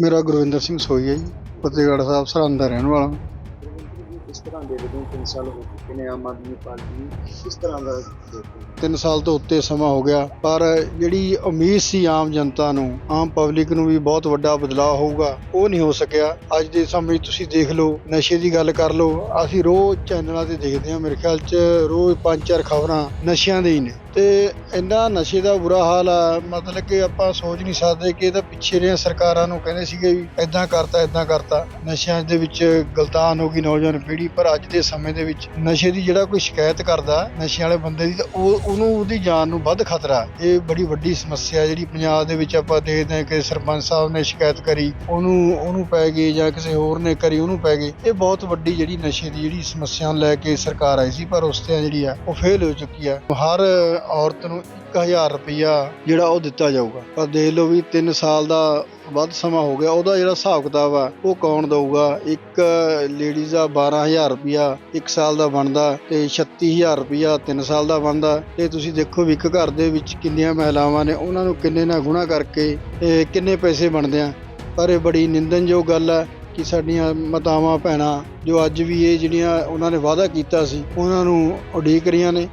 ਮੇਰਾ ਗੁਰਵਿੰਦਰ ਸਿੰਘ ਸੋਈ ਹੈ ਜੀ ਫਤਿਹਗੜ੍ਹ ਸਾਹਿਬ ਸਰਹੰਦ ਦਾ ਰਹਿਣ ਵਾਲਾ। ਕਿਸ ਤਰ੍ਹਾਂ ਦੇ ਰਹੇ ਤਿੰਨ ਸਾਲ ਹੋ ਚੁੱਕੇ ਨੇ ਆਮ ਆਦਮੀ ਪਾਰਟੀ ਨੂੰ, ਕਿਸ ਤਰ੍ਹਾਂ ਦਾ ਦੇਖਦੇ 3 ਸਾਲ ਤੋਂ ਉੱਤੇ ਸਮਾਂ ਹੋ ਗਿਆ, ਪਰ ਜਿਹੜੀ ਉਮੀਦ ਸੀ ਆਮ ਜਨਤਾ ਨੂੰ, ਆਮ ਪਬਲਿਕ ਨੂੰ ਵੀ ਬਹੁਤ ਵੱਡਾ ਬਦਲਾਅ ਹੋਊਗਾ, ਉਹ ਨਹੀਂ ਹੋ ਸਕਿਆ। ਅੱਜ ਦੇ ਸਮੇਂ ਤੁਸੀਂ ਦੇਖ ਲਓ, ਨਸ਼ੇ ਦੀ ਗੱਲ ਕਰ ਲਓ, ਅਸੀਂ ਰੋਜ਼ ਚੈਨਲਾਂ ਤੇ ਦੇਖਦੇ ਹਾਂ, ਮੇਰੇ ਖਿਆਲ 'ਚ ਰੋਜ਼ ਪੰਜ ਚਾਰ ਖਬਰਾਂ ਨਸ਼ਿਆਂ ਦੇ ਹੀ ਨੇ। ਤੇ ਇੰਨਾ ਨਸ਼ੇ ਦਾ ਬੁਰਾ ਹਾਲ ਆ, ਮਤਲਬ ਕਿ ਆਪਾਂ ਸੋਚ ਨਹੀਂ ਸਕਦੇ ਕਿ ਇਹਦਾ ਪਿੱਛੇ ਦੀਆਂ ਸਰਕਾਰਾਂ ਨੂੰ ਕਹਿੰਦੇ ਸੀਗੇ ਵੀ ਇਦਾਂ ਕਰਤਾ ਇਦਾਂ ਕਰਤਾ। ਨਸ਼ਿਆਂ ਦੇ ਵਿੱਚ ਗਲਤਾਨ ਹੋ ਗਈ, ਨੌਜਵਾਨ ਪੀੜ੍ਹੀ ਪਰ ਅੱਜ ਦੇ ਸਮੇਂ ਦੇ ਵਿੱਚ ਨਸ਼ੇ ਦੀ ਜਿਹੜਾ ਕੋਈ ਸ਼ਿਕਾਇਤ ਕਰਦਾ ਨਸ਼ੇ ਵਾਲੇ ਬੰਦੇ ਦੀ ਤਾਂ ਉਹ ਉਹਨੂੰ ਉਹਦੀ ਜਾਨ ਨੂੰ ਵੱਧ ਖਤਰਾ ਇਹ ਬੜੀ ਵੱਡੀ ਸਮੱਸਿਆ ਜਿਹੜੀ ਪੰਜਾਬ ਦੇ ਵਿੱਚ ਆਪਾਂ ਦੇਖਦੇ ਹਾਂ ਕਿ ਸਰਪੰਚ ਸਾਹਿਬ ਨੇ ਸ਼ਿਕਾਇਤ ਕਰੀ, ਉਹਨੂੰ ਉਹਨੂੰ ਪੈ ਗਈ ਜਾਂ ਕਿਸੇ ਹੋਰ ਨੇ ਕਰੀ, ਉਹਨੂੰ ਪੈ ਗਈ। ਇਹ ਬਹੁਤ ਵੱਡੀ ਜਿਹੜੀ ਨਸ਼ੇ ਦੀ ਜਿਹੜੀ ਸਮੱਸਿਆ ਨੂੰ ਲੈ ਕੇ ਸਰਕਾਰ ਆਈ ਸੀ, ਪਰ ਉਸ ਤੇ ਜਿਹੜੀ ਆ ਉਹ ਫੇਲ ਹੋ ਚੁੱਕੀ ਆ। ਹਰ ਔਰਤ ਨੂੰ 1000 ਰੁਪਇਆ ਜਿਹੜਾ ਉਹ ਦਿੱਤਾ ਜਾਊਗਾ। ਪਰ ਦੇਖ ਲਓ ਵੀ 3 ਸਾਲ ਦਾ ਵੱਧ ਸਮਾਂ ਹੋ ਗਿਆ, ਉਹਦਾ ਜਿਹੜਾ ਹਿਸਾਬ ਕਿਤਾਬ ਆ, ਉਹ ਕੌਣ ਦਊਗਾ? ਇੱਕ ਲੇਡੀਜ਼ ਦਾ 12000 ਰੁਪਇਆ 1 ਸਾਲ ਦਾ ਬਣਦਾ ਤੇ 36000 ਰੁਪਇਆ 3 ਸਾਲ ਦਾ ਬਣਦਾ। ਤੇ ਤੁਸੀਂ ਦੇਖੋ ਵੀ ਇੱਕ ਘਰ ਦੇ ਵਿੱਚ ਕਿੰਨੀਆਂ ਮਹਿਲਾਵਾਂ ਨੇ, ਉਹਨਾਂ ਨੂੰ ਕਿੰਨੇ ਨਾਲ ਗੁਣਾ ਕਰਕੇ ਇਹ ਕਿੰਨੇ ਪੈਸੇ ਬਣਦੇ ਆ। ਪਰ ਇਹ ਬੜੀ ਨਿੰਦਨਯੋਗ ਗੱਲ ਆ ਕਿ ਸਾਡੀਆਂ ਮਾਤਾਵਾਂ, ਭੈਣਾਂ ਜੋ ਅੱਜ ਵੀ ਇਹ ਜਿਹੜੀਆਂ ਉਹਨਾਂ ਨੇ ਵਾਅਦਾ ਕੀਤਾ ਸੀ, ਉਹਨਾਂ ਨੂੰ ਉਡੀਕ ਰਹੀਆਂ ਨੇ।